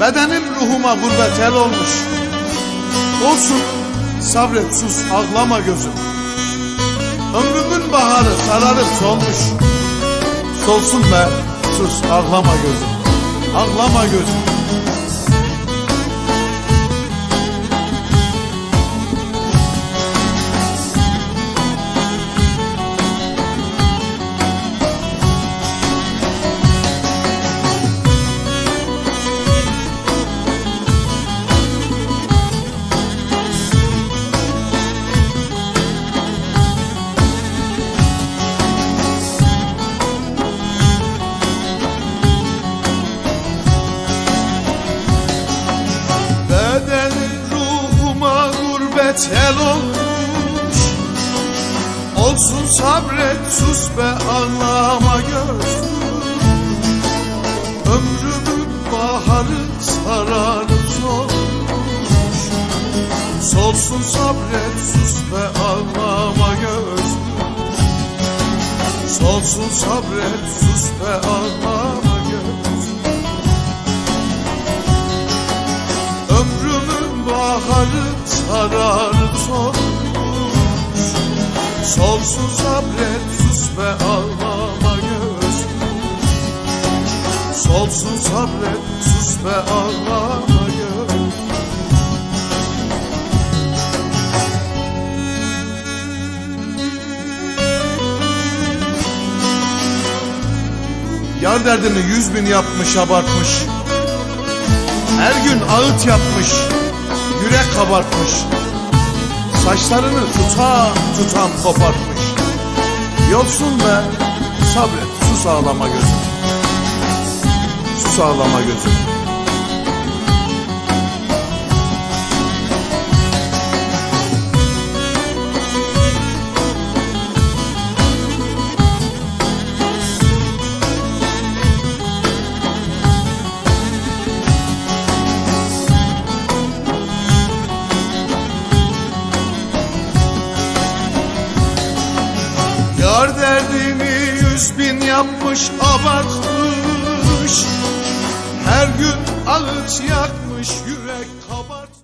Bedenim ruhuma gurbet el olmuş. Olsun sabret sus ağlama gözüm. Ömrümün baharı sararıp solmuş. Solsun be sus ağlama gözüm. Ağlama gözüm. Gurbet el olmuş. Olsun sabret sus be ağlama gözüm Ömrümün baharı sararıp solmuş Solsun sabret sus be ağlama gözüm Solsun sabret sus be ağlama gözüm Ömrümün baharı sararıp solmuş Solsun sabret sus be ağlama gözüm Solsun sabret sus be ağlama Yar derdini yüz bin yapmış abartmış. Her gün ağıt yapmış, yürek kabartmış. Saçlarını tuta tutam kopartmış. Yolsun be, sabret, sus ağlama gözüm. Sus ağlama gözüm. Yar derdini yüz bin yapmış abartmış. Her gün ağıt yakmış yürek kabart